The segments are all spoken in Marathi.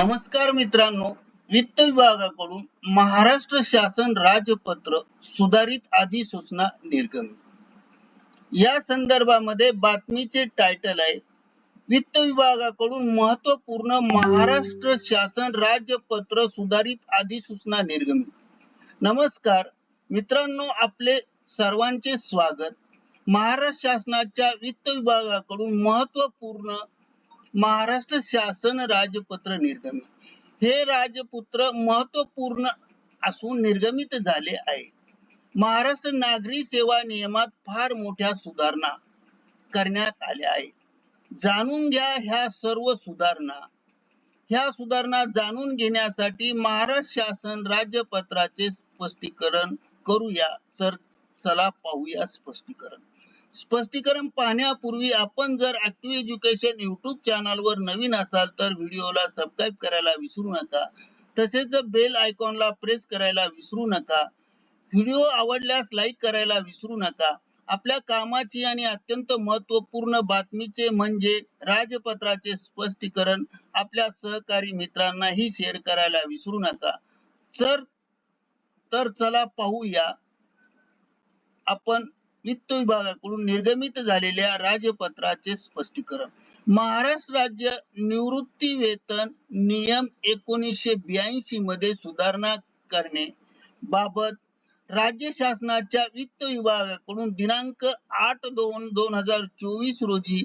नमस्कार मित्रांनो वित्त विभागाकडून महाराष्ट्र शासन राजपत्र सुधारित अधिसूचना निर्गमित या संदर्भामध्ये बातमीचे टायटल आहे वित्त विभागाकडून महत्त्वपूर्ण महाराष्ट्र शासन राजपत्र सुधारित अधिसूचना निर्गमित नमस्कार मित्रांनो आपले सर्वांचे स्वागत. महाराष्ट्र शासनाच्या वित्त विभागाकडून महत्त्वपूर्ण महाराष्ट्र शासन राजपत्र निर्गमित. हे राजपुत्र महत्त्वपूर्ण असून निर्गमित झाले आहे. महाराष्ट्र नागरी सेवा नियमात फार मोठ्या सुधारणा करण्यात आल्या आहेत. जाणून घ्या ह्या सर्व सुधारणा. ह्या सुधारणा जाणून घेण्यासाठी महाराष्ट्र शासन राज्यपत्राचे स्पष्टीकरण करूया. तर चला पाहूया स्पष्टीकरण. स्पष्टीकरण पाहण्यापूर्वी आपण जर ऍक्टिव्ह एज्युकेशन युट्यूब चॅनल वर नवीन असाल तर व्हिडिओला सबस्क्राईब करायला विसरू नका. तसेच बेल आयकॉनला प्रेस करायला विसरू नका. व्हिडिओ आवडल्यास लाईक करायला विसरू नका. आपल्या कामाची आणि अत्यंत महत्त्वपूर्ण बातमीचे म्हणजे राजपत्राचे स्पष्टीकरण आपल्या सहकारी मित्रांनाही शेअर करायला विसरू नका. तर तर चला पाहूया. आपण वित्त विभागाकडून निर्गमित झालेल्या राजपत्राचे स्पष्टीकरण. महाराष्ट्र राज्य निवृत्ती वेतन नियम एकोणीसशे ब्याऐंशी मध्ये सुधारणा करणे बाबत राज्य शासनाच्या वित्त विभागाकडून दिनांक आठ दोन दोन हजार चोवीस रोजी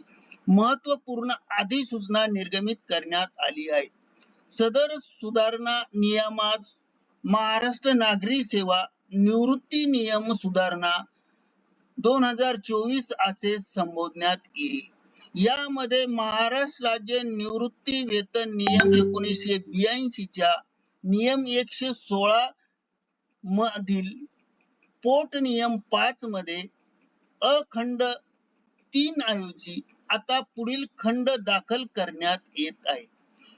महत्त्वपूर्ण अधिसूचना निर्गमित करण्यात आली आहे. सदर सुधारणा नियमात महाराष्ट्र नागरी सेवा निवृत्ती नियम सुधारणा दोन हजार चोवीस असे संबोधण्यात येईल. यामध्ये महाराष्ट्र राज्य निवृत्ती वेतन नियम एकोणीसशे ब्याऐंशी च्या नियम एकशे सोळा मधील पोट नियम पाच मध्ये अखंड तीन ऐवजी आता पुढील खंड दाखल करण्यात येत आहे.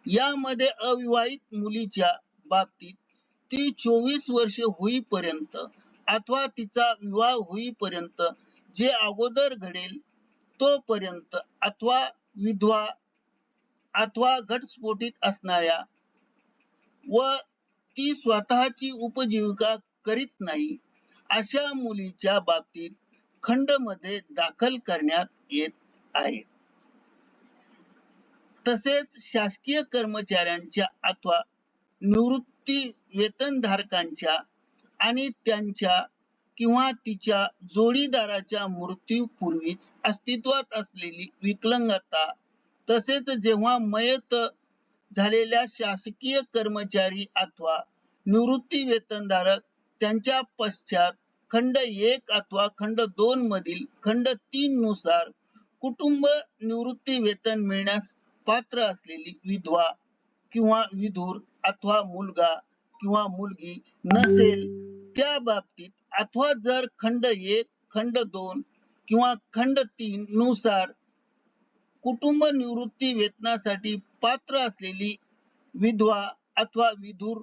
यामध्ये अविवाहित मुलीच्या बाबतीत ती चोवीस वर्ष होईपर्यंत अथवा तिचा विवाह होईपर्यंत जे अगोदर घडेल तोपर्यंत अथवा विधवा अथवा घटस्फोटीत असणाऱ्या व ती स्वतःची उपजीविका करीत नाही अशा मुलीच्या बाबतीत खंडमध्ये दाखल करण्यात येत आहे. तसेच शासकीय कर्मचाऱ्यांच्या अथवा निवृत्ती वेतनधारकांच्या आणि त्यांच्या किंवा तिच्या जोडीदाराच्या मृत्यूपूर्वीच अस्तित्वात असलेली विकलांगता तसेच जेव्हा मयत झालेल्या शासकीय कर्मचारी अथवा निवृत्ती वेतनधारक त्यांच्या पश्चात खंड एक अथवा खंड दोन मधील खंड तीन नुसार कुटुंब निवृत्ती वेतन मिळण्यास पात्र असलेली विधवा किंवा विधूर अथवा मुलगा किंवा मुलगी नसेल त्या बाबतीत अथवा जर खंड एक खंड दोन किंवा खंड तीन नुसार कुटुंब निवृत्ती वेतनासाठी पात्र असलेली विधवा अथवा विधूर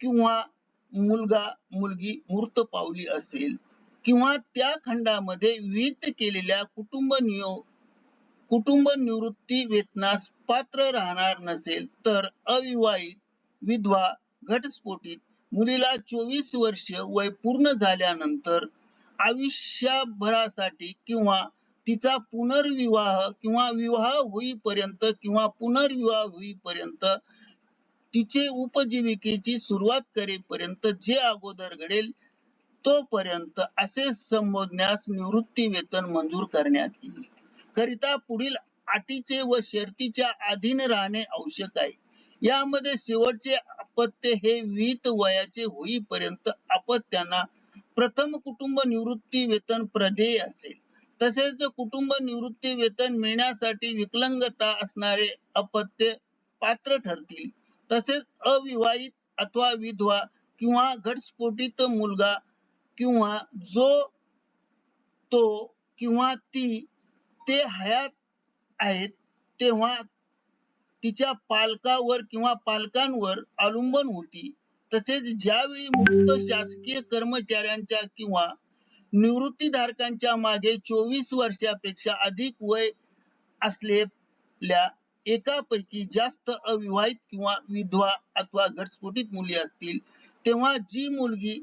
किंवा मुलगा मुलगी मृत पावली असेल किंवा त्या खंडामध्ये विहित केलेल्या कुटुंब नियो कुटुंब निवृत्ती वेतनास पात्र राहणार नसेल तर अविवाहित विधवा घटस्फोटित मुलीला चोवीस वर्ष वय पूर्ण झाल्यानंतर आयुष्यभरासाठी किंवा तिचा पुनर्विवाह किंवा विवाह होईपर्यंत किंवा पुनर्विवाह होईपर्यंत तिचे उपजीविकेची सुरुवात करेपर्यंत जे अगोदर घडेल तोपर्यंत असे संबोधण्यास निवृत्ती वेतन मंजूर करण्यात येईल. करिता पुढील अटीचे व शर्तीच्या अधीन राहणे आवश्यक आहे. यामध्ये शेवटचे अपत्य हे वीत वयाचे होईपर्यंत अपत्यांना प्रथम कुटुंब निवृत्ती वेतन प्रदेय असेल. तसेच कुटुंब निवृत्ती वेतन मिळण्यासाठी विकलांगता असणारे अपत्य पात्र ठरतील. तसेच अविवाहित अथवा विधवा किंवा घटस्फोटित मुलगा किंवा जो तो किंवा ती ते हयात आहेत तेव्हा तिच्या पालकावर किंवा पालकांवर अवलंबून होती. तसेच ज्यावेळी मुक्त शासकीय कर्मचाऱ्यांच्या किंवा निवृत्तीधारकांच्या मागे चोवीस वर्षापेक्षा अधिक वय असलेल्या एकापैकी जास्त अविवाहित किंवा विधवा अथवा घटस्फोटित मुली असतील तेव्हा जी मुलगी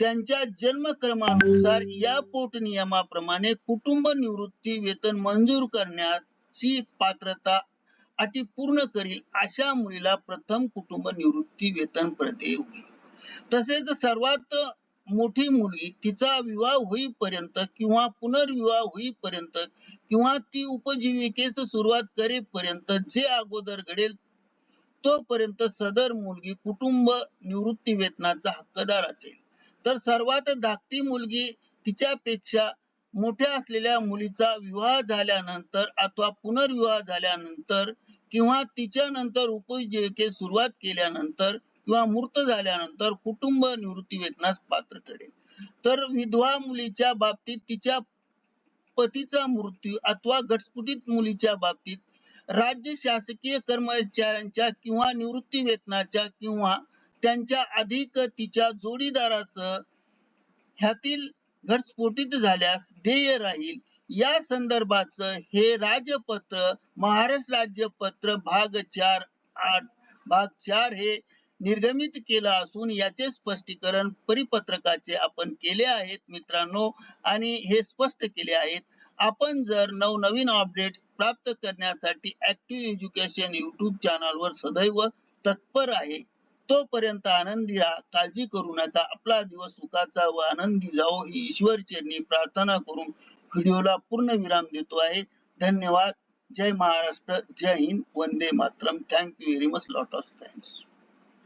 त्यांच्या जन्मक्रमानुसार या पोट नियमाप्रमाणे कुटुंब निवृत्ती वेतन मंजूर करण्याची पात्रता अटी पूर्ण करील अशा मुलीला प्रथम कुटुंब निवृत्ती वेतन प्रदेय होईल. तसेच सर्वात मोठी मुलगी तिचा विवाह होईपर्यंत किंवा पुनर्विवाह होईपर्यंत किंवा ती उपजीविकेस सुरुवात करेपर्यंत जे अगोदर घडेल तोपर्यंत सदर मुलगी कुटुंब निवृत्ती वेतनाचा हक्कदार असेल. तर सर्वात धाकटी मुलगी तिच्यापेक्षा मोठ्या असलेल्या मुलीचा विवाह झाल्यानंतर अथवा पुनर्विवाह झाल्यानंतर किंवा तिच्यानंतर उपजीविके सुरुवात केल्यानंतर किंवा मृत झाल्यानंतर कुटुंब निवृत्ती वेतनास पात्र ठरेल. तर विधवा मुलीच्या बाबतीत तिच्या पतीचा मृत्यू अथवा घटस्फोटित मुलीच्या बाबतीत राज्य शासकीय कर्मचाऱ्यांच्या किंवा निवृत्ती वेतनाच्या किंवा त्यांच्या अधिक तिच्या जोडीदारासह ह्यातील घटस्फोटित झाल्यास ध्येय राहील. या संदर्भाचं हे राजपत्र महाराष्ट्र राज्यपत्र भाग चार आठ भाग चार हे निर्गमित केलं असून याचे स्पष्टीकरण परिपत्रकाचे आपण केले आहेत मित्रांनो आणि हे स्पष्ट केले आहेत. आपण जर नवनवीन अपडेट प्राप्त करण्यासाठी ऍक्टिव्ह एज्युकेशन युट्यूब चॅनलवर सदैव तत्पर आहे. तोपर्यंत आनंदी राहा काळजी करू नका. आपला दिवस सुखाचा व आनंदी जाओ ही ईश्वर चरणी प्रार्थना करून व्हिडिओला पूर्ण विराम देतो आहे. धन्यवाद. जय महाराष्ट्र. जय हिंद. वंदे Mataram. Thank you very much lot of thanks